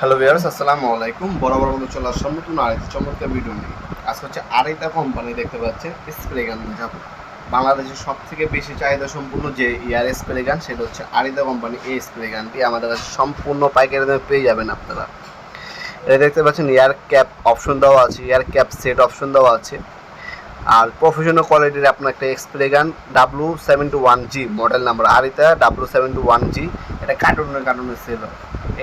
Hello viewers, আসসালামু আলাইকুম। বরাবর মতো চলে আসলাম নতুন আরেকটি চমৎকার ভিডিও নিয়ে। আজকে হচ্ছে আরেকটা কোম্পানি দেখতে পাচ্ছেন স্প্রে গান দেখাবো বাংলাদেশের সব থেকে বেশি চাহিদা সম্পূর্ণ যে ইয়ার স্প্রে গান সেটা হচ্ছে আরিদা কোম্পানি এই স্প্রে গানটি আমাদের কাছে সম্পূর্ণ পাইকারি দামে পেয়ে যাবেন আপনারা। এটা দেখতে পাচ্ছেন, ইয়ার ক্যাপ অপশন দেওয়া আছে, ইয়ার ক্যাপ সেট অপশন দেওয়া আছে। আর প্রফেশনাল কোয়ালিটির আপনার একটা spray gun W seven two one G model number আরিতা W seven two one G এটা কার্টুনের কার্টুনের সেল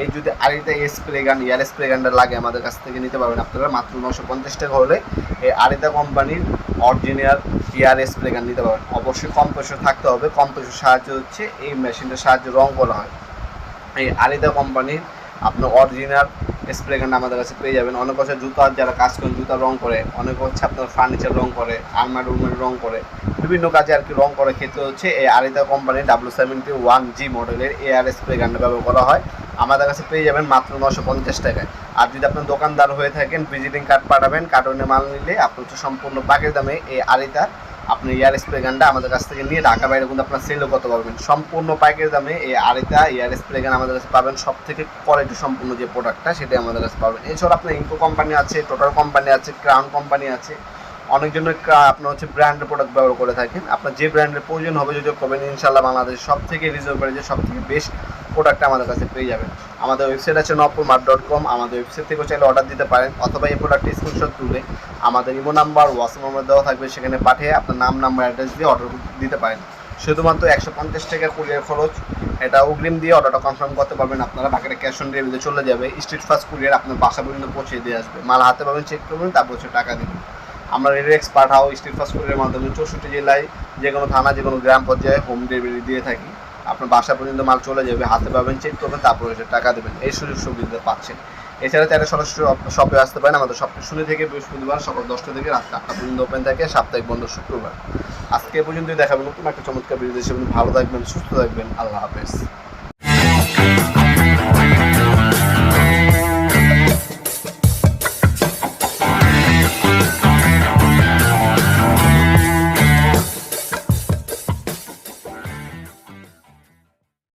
এই যদি আড়িটা স্প্রে গান ইয়ার স্প্রে গানটা লাগে আমাদের কাছ থেকে নিতে পারবেন আপনারা, মাত্র নশো পঞ্চাশ টাকা হলে এই আড়িতা কোম্পানির অরিজিনাল ইয়ার স্প্রে গান নিতে পারবেন। অবশ্যই কম পয়সা থাকতে হবে, কম পয়সার সাহায্য হচ্ছে এই মেশিনটার সাহায্যে রং করা হয়। এই আড়িতা কোম্পানির আপনার অরিজিনাল স্প্রে গান আমাদের কাছে পেয়ে যাবেন। অনেক হচ্ছে জুতার যারা কাজ করেন, জুতার রং করে, অনেক হচ্ছে আপনার ফার্নিচার রং করে আলমারি উলমারি রং করে, বিভিন্ন কাজে আর কি রং করে ক্ষেত্রে হচ্ছে এই আরিদা কোম্পানির ডাব্লু সেভেন্টি ওয়ান জি মডেলের এআর স্প্রে গানটা ব্যবহার করা হয়। আমাদের কাছে পেয়ে যাবেন মাত্র নশো পঞ্চাশ টাকায়। আর যদি আপনার দোকানদার হয়ে থাকেন ভিজিটিং কার্ড পাঠাবেন কার্টনে মাল নিলে আপনি হচ্ছে সম্পূর্ণ পাকের দামে এই আরিতা আপনি এয়ার স্প্রে গানটা আমাদের কাছ থেকে নিয়ে ঢাকা বাইরে কিন্তু আপনার সেলও করতে পারবেন। সম্পূর্ণ পাইকের দামে এই আরিতা এয়ার স্প্রে গান আমাদের কাছে পাবেন। সব থেকে কোয়ালিটি সম্পূর্ণ যে প্রোডাক্টটা সেটাই আমাদের কাছে পাবেন। এছাড়া আপনার ইনকো কোম্পানি আছে টোটাল কোম্পানি আছে ক্রাউন কোম্পানি আছে। অনেকজনের ক্রা- আপনার হচ্ছে ব্র্যান্ডের প্রোডাক্ট ব্যবহার করে থাকেন। আপনার যে ব্র্যান্ডের প্রয়োজন হবে যদি করবেন ইনশাল্লাহ বাংলাদেশ সব থেকে রিজনেবল যে সব থেকে বেস্ট প্রোডাক্ট আমাদের কাছে পেয়ে যাবেন। আমাদের ওয়েবসাইট আছে নপুর মার্ট ডট কম আমাদের ওয়েবসাইট থেকেও চাইলে অর্ডার দিতে পারেন, অথবা এই প্রোডাক্টের স্ক্রিনশট তুলে আমাদের ইমো নাম্বার হোয়াটসঅ্যাপ নাম্বার দেওয়া থাকবে, সেখানে পাঠিয়ে আপনার নাম নাম্বার অ্যাড্রেস দিয়ে অর্ডার দিতে পারেন। শুধুমাত্র একশো পঞ্চাশ টাকা কুরিয়ার খরচ, এটা অগ্রিম দিয়ে অর্ডারটা কনফার্ম করতে পারবেন, আপনারা বাকিটা ক্যাশ অন ডেলিভারিতে চলে যাবে স্ট্রিট ফাস্ট কুরিয়ার আপনার বাসা পর্যন্ত পৌঁছে দিয়ে আসবে। মাল হাতে পাবেন চেক করবেন, তারপর হচ্ছে টাকা দেবেন। আমরা RedX Pathao Steadfast courier মাধ্যমে চৌষট্টি জেলায় যে কোনো থানা যে কোনো গ্রাম পর্যায়ে হোম ডেলিভারি দিয়ে থাকি। আপনার বাসা পর্যন্ত মাল চলে যাবে, হাতে পাবেন চেক করবেন তারপর এটা টাকা দেবেন। এই সুযোগ সুবিধা পাচ্ছেন। এছাড়া তারা সরাসরি শপে আসতে পারেন। আমাদের সপ্তাহে শুনে থেকে বৃহস্পতিবার সকাল দশটা থেকে রাত আটটা পর্যন্ত ওপেন থাকে, সাপ্তাহিক বন্ধ শুক্রবার। আজকে পর্যন্তই দেখাবেন নতুন একটা চমৎকার দেশে ভালো থাকবেন, সুস্থ থাকবেন। আল্লাহ হাফেজ।